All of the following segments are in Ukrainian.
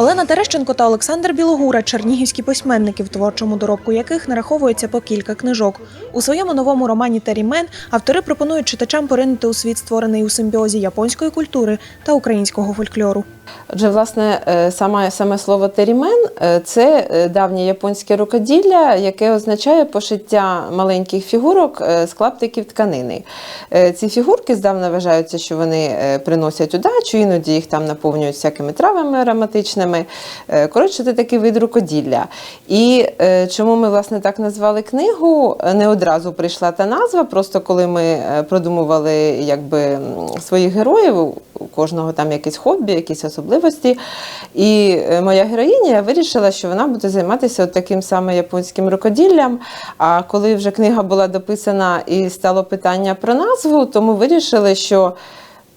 all Терещенко та Олександр Білогура чернігівські письменники, в творчому доробку яких нараховується по кілька книжок. У своєму новому романі Терімен автори пропонують читачам поринути у світ, створений у симбіозі японської культури та українського фольклору. Отже, власне, е, саме, саме слово терімен е, це е, давнє японське рукоділля, яке означає пошиття маленьких фігурок з клаптиків тканини. Ці фігурки здавна вважаються, що вони приносять удачу, іноді їх там наповнюють всякими травами ароматичними. Е, Коротше, це такий вид рукоділля. І е, чому ми власне так назвали книгу? Не одразу прийшла та назва. Просто коли ми е, продумували якби своїх героїв, у кожного там якесь хобі, якісь особливості. І моя героїня вирішила, що вона буде займатися от таким саме японським рукоділлям. А коли вже книга була дописана і стало питання про назву, то ми вирішили, що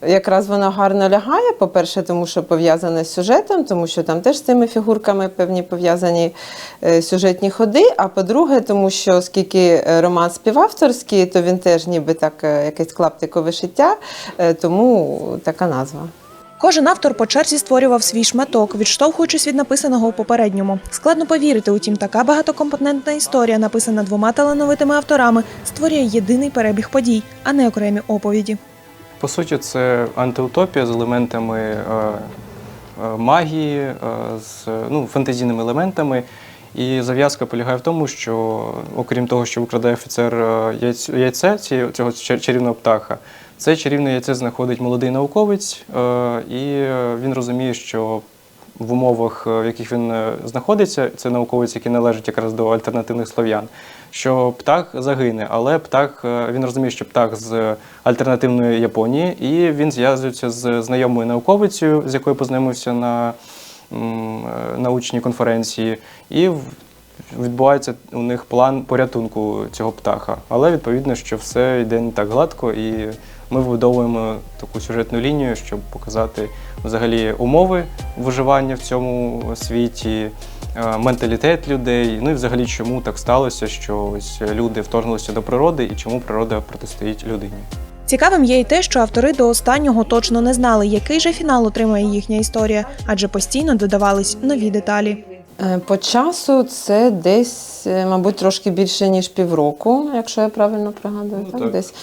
Якраз вона гарно лягає, по-перше, тому що пов'язане з сюжетом, тому що там теж з цими фігурками певні пов'язані е, сюжетні ходи. А по-друге, тому що оскільки е, роман співавторський, то він теж ніби так е, якесь клаптикове шиття, тому така назва. Кожен автор по черзі створював свій шматок, відштовхуючись від написаного у попередньому. Складно повірити, утім, така багатокомпонентна історія, написана двома талановитими авторами, створює єдиний перебіг подій, а не окремі оповіді. По суті, це антиутопія з елементами е, е, магії, е, з ну, фантазійними елементами. І зав'язка полягає в тому, що, окрім того, що викрадає офіцер яйце цього чарівного птаха, це чарівне яйце знаходить молодий науковець, і він розуміє, що в умовах, е, в яких він е, знаходиться, це науковець, який належить якраз до альтернативних слов'ян, що птах загине, але птах е, він розуміє, що птах з альтернативної Японії, і він зв'язується з знайомою науковицею, з якою познайомився на научній конференції, і відбувається у них план порятунку цього птаха. Але відповідно, що все йде не так гладко, і ми вибудовуємо таку сюжетну лінію, щоб показати взагалі умови виживання в цьому світі, е, менталітет людей. Ну і взагалі, чому так сталося, що ось люди вторгнулися до природи і чому природа протистоїть людині. Цікавим є й те, що автори до останнього точно не знали, який же фінал отримає їхня історія, адже постійно додавались нові деталі. Е, По часу це десь, е, мабуть, трошки більше, ніж півроку, якщо я правильно пригадую. Ну, так, так. Десь.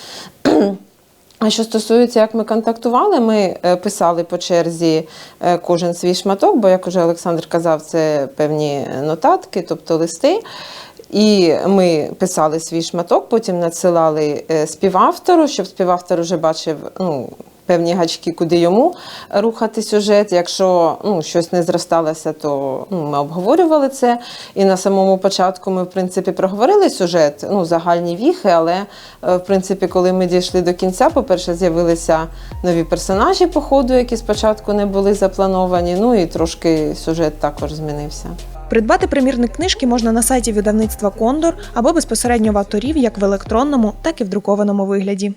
А що стосується, як ми контактували, ми е, писали по черзі е, кожен свій шматок, бо, як уже Олександр казав, це певні нотатки, тобто листи. І ми писали свій шматок, потім надсилали е, співавтору, щоб співавтор вже бачив ну, певні гачки, куди йому рухати сюжет. Якщо ну, щось не зросталося, то ну, ми обговорювали це. І на самому початку ми, в принципі, проговорили сюжет, ну, загальні віхи, але е, в принципі, коли ми дійшли до кінця, по-перше, з'явилися нові персонажі по ходу, які спочатку не були заплановані. Ну і трошки сюжет також змінився. Придбати примірник книжки можна на сайті видавництва Кондор або безпосередньо в авторів як в електронному, так і в друкованому вигляді.